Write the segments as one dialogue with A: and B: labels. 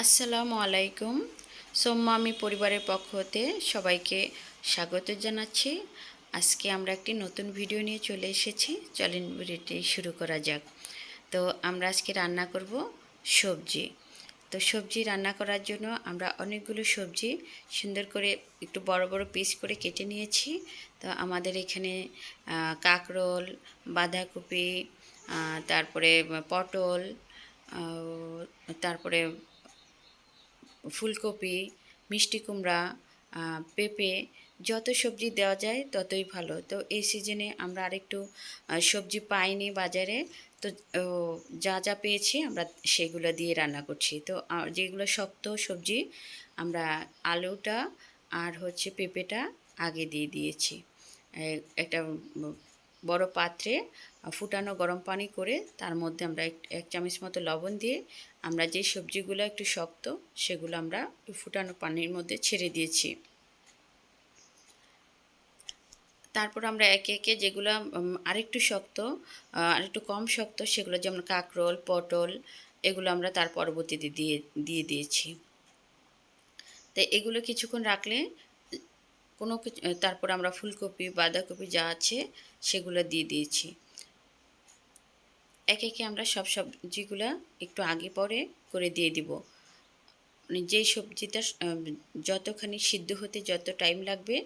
A: আসসালামু আলাইকুম। সোম্মা আমি পরিবারের পক্ষ হতে সবাইকে স্বাগত জানাচ্ছি। আজকে আমরা একটি নতুন ভিডিও নিয়ে চলে এসেছি। চলেন ভিডিওটি শুরু করা যাক। তো আমরা আজকে রান্না করব সবজি। তো সবজি রান্না করার জন্য আমরা অনেকগুলো সবজি সুন্দর করে একটু বড় বড় পিস করে কেটে নিয়েছি। তো আমাদের এখানে কাঁকরোল, বাঁধাকপি তারপরে পটল তারপরে ফুলকপি, মিষ্টি কুমড়া পেঁপে যত সবজি দেওয়া যায় ততই ভালো। তো এই সিজনে আমরা আরেকটু সবজি পাইনি বাজারে। তো যা যা পেয়েছি আমরা সেগুলো দিয়ে রান্না করছি। তো যেগুলো শক্ত সবজি আমরা আলুটা আর হচ্ছে পেঁপেটা আগে দিয়ে দিয়েছি। একটা বড় পাত্রে ফুটানো গরম পানি করে তার মধ্যে আমরা এক চামচ মতো লবণ দিয়ে আমরা যে সবজিগুলো একটু শক্ত সেগুলো আমরা ফুটানো পানির মধ্যে ছেড়ে দিয়েছি। তারপর আমরা একে একে যেগুলো আরেকটু শক্ত আরেকটু কম শক্ত সেগুলো যেমন কাঁকরোল, পটল এগুলো আমরা তার পরবর্তীতে দিয়ে দিয়ে দিয়েছি। তো এগুলো কিছুক্ষণ রাখলে কোনো কিছু, তারপর আমরা ফুলকপি, বাঁধাকপি যা আছে সেগুলো দিয়ে দিয়েছি। একে একে আমরা সব সবজিগুলো একটু আগে পরে করে দিয়ে দিব। মানে যেই সবজিটা যতখানি সিদ্ধ হতে যত টাইম লাগবে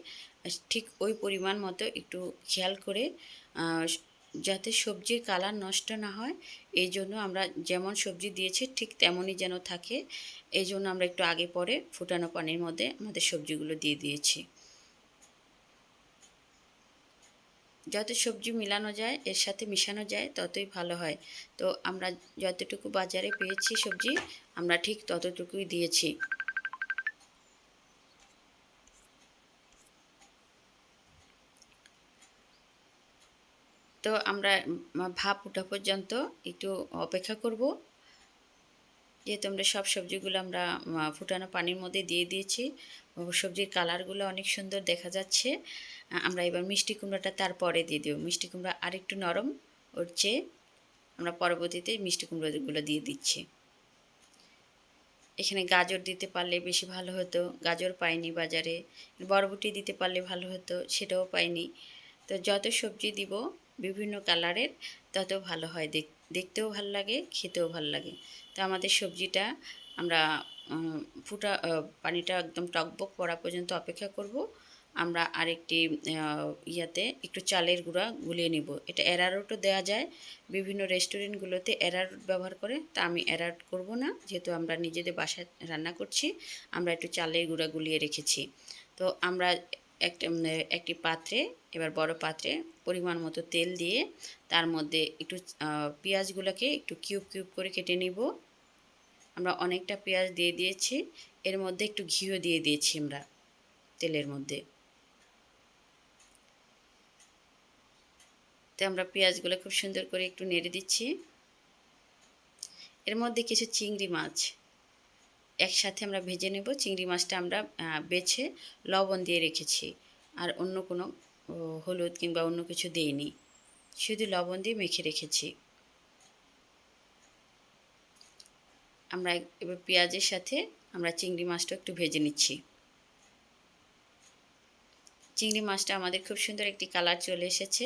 A: ঠিক ওই পরিমাণ মতো একটু খেয়াল করে যাতে সবজির কালার নষ্ট না হয়, এই জন্য আমরা যেমন সবজি দিয়েছি ঠিক তেমনই যেন থাকে। এই জন্য আমরা একটু আগে পরে ফুটানো পানির মধ্যে আমাদের সবজিগুলো দিয়ে দিয়েছি। যত সবজি মিলানো যায়, এর সাথে মিশানো যায়, ততই ভালো হয়। তো আমরা যতটুকু বাজারে পেয়েছি সবজি, আমরা ঠিক ততটুকুই দিয়েছি। তো আমরা ভাপ ওঠা পর্যন্ত একটু অপেক্ষা করব। যেহেতু আমরা সব সবজিগুলো আমরা ফুটানো পানির মধ্যে দিয়ে দিয়েছি। সবজির কালারগুলো অনেক সুন্দর দেখা যাচ্ছে। আমরা এবার মিষ্টি কুমড়াটা তারপরে দিয়ে দেবো। মিষ্টি কুমড়া আরেকটু নরম ওর চেয়ে আমরা পরবর্তীতে মিষ্টি কুমড়োগুলো দিয়ে দিচ্ছি। এখানে গাজর দিতে পারলে বেশি ভালো হতো। গাজর পাইনি বাজারে। বরবটি দিতে পারলে ভালো হতো, সেটাও পাইনি। তো যত সবজি দিব বিভিন্ন কালারের তত ভালো হয় দেখ, দেখতেও ভালো লাগে, খেতেও ভালো লাগে। তো আমাদের সবজিটা আমরা ফুটা পানিটা একদম টকবক পড়া পর্যন্ত অপেক্ষা করব। আমরা আরেকটি ইয়াতে একটু চালের গুঁড়া গুলিয়ে নিব। এটা অ্যারারোটও দেওয়া যায়। বিভিন্ন রেস্টুরেন্টগুলোতে অ্যারারোট ব্যবহার করে, তা আমি অ্যারারোট করব না। যেহেতু আমরা নিজেদের বাসায় রান্না করছি, আমরা একটু চালের গুঁড়া গুলিয়ে রেখেছি। তো আমরা একটা উম, একটি পাত্রে এবার বড় পাত্রে পরিমাণ মতো তেল দিয়ে তার মধ্যে একটু পেঁয়াজগুলোকে একটু কিউব কিউব করে কেটে নিব। আমরা অনেকটা পেঁয়াজ দিয়ে দিয়েছি এর মধ্যে একটু ঘিও দিয়ে দিয়েছি আমরা তেলের মধ্যে। তো আমরা পেঁয়াজগুলো খুব সুন্দর করে একটু নেড়ে দিচ্ছি। এর মধ্যে কিছু চিংড়ি মাছ একসাথে আমরা ভেজে নেব, চিংড়ি মাছটা আমরা বেছে লবণ দিয়ে রেখেছি। আর অন্য কোনো হলুদ কিংবা অন্য কিছু দিইনি। শুধু লবণ দিয়ে মেখে রেখেছি। আমরা এবার পেঁয়াজের সাথে আমরা চিংড়ি মাছটা একটু ভেজে নিচ্ছি। চিংড়ি মাছটা আমাদের খুব সুন্দর একটি কালার চলে এসেছে।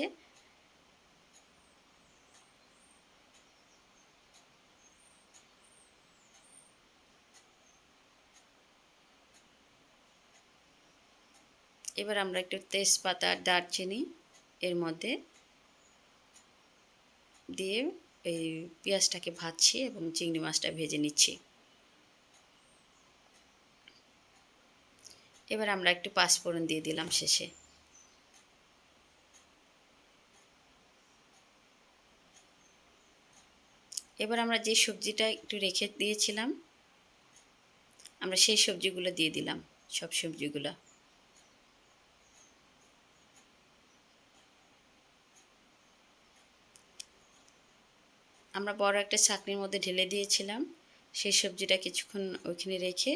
A: এবার আমরা একটু তেজপাতা দারচিনি এর মধ্যে দিয়ে এই পেঁয়াজটাকে ভাজছি এবং চিংড়ি মাছটা ভেজে নিচ্ছি। এবার আমরা একটু পাঁচফোড়ন দিয়ে দিলাম শেষে। এবার আমরা যে সবজিটা একটু রেখে দিয়েছিলাম, আমরা সেই সবজিগুলো দিয়ে দিলাম, সব সবজিগুলো। আমরা বড় একটা ছাঁকনির মধ্যে ঢেলে দিয়েছিলাম। সেই সবজিটা কিছুক্ষণ ওইখানে রেখে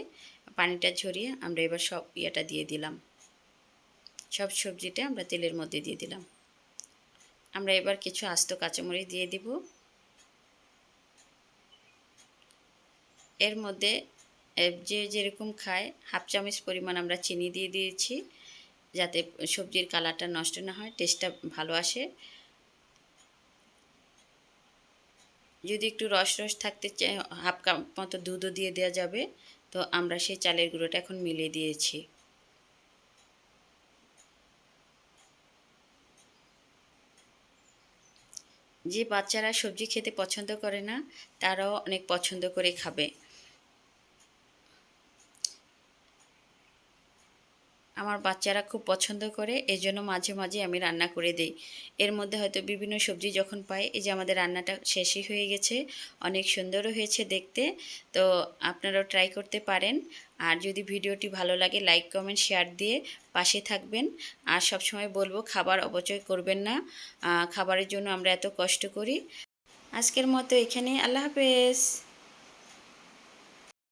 A: পানিটা ঝরিয়ে আমরা এবার সব ইয়েটা দিয়ে দিলাম। সব সবজিটা আমরা তেলের মধ্যে দিয়ে দিলাম। আমরা এবার কিছু আস্ত কাঁচামরিচ দিয়ে দিব। এর মধ্যে যে যেরকম খায়, হাফ চামচ পরিমাণ আমরা চিনি দিয়ে দিয়েছি, যাতে সবজির কালারটা নষ্ট না হয় টেস্টটা ভালো আসে। যদি একটু রস রস থাকতে হাফ কাপ মতো দুধও দিয়ে দেওয়া যাবে। তো আমরা সেই চালের গুঁড়োটা এখন মিলিয়ে দিয়েছি। যে বাচ্চারা সবজি খেতে পছন্দ করে না, তারাও অনেক পছন্দ করে খাবে। আমার বাচ্চারা খুব পছন্দ করে এই জন্য মাঝে মাঝে আমি রান্না করে দিই। এর মধ্যে হয়তো বিভিন্ন সবজি যখন পাই, এই যে আমাদের রান্নাটা শেষই হয়ে গেছে, অনেক সুন্দরও হয়েছে দেখতে, তো আপনারাও ট্রাই করতে পারেন। আর যদি ভিডিওটি ভালো লাগে লাইক কমেন্ট শেয়ার দিয়ে পাশে থাকবেন। আর সবসময় বলব, খাবার অপচয় করবেন না। খাবারের জন্য আমরা এত কষ্ট করি। আজকের মতো এখানে আল্লাহ হাফেজ।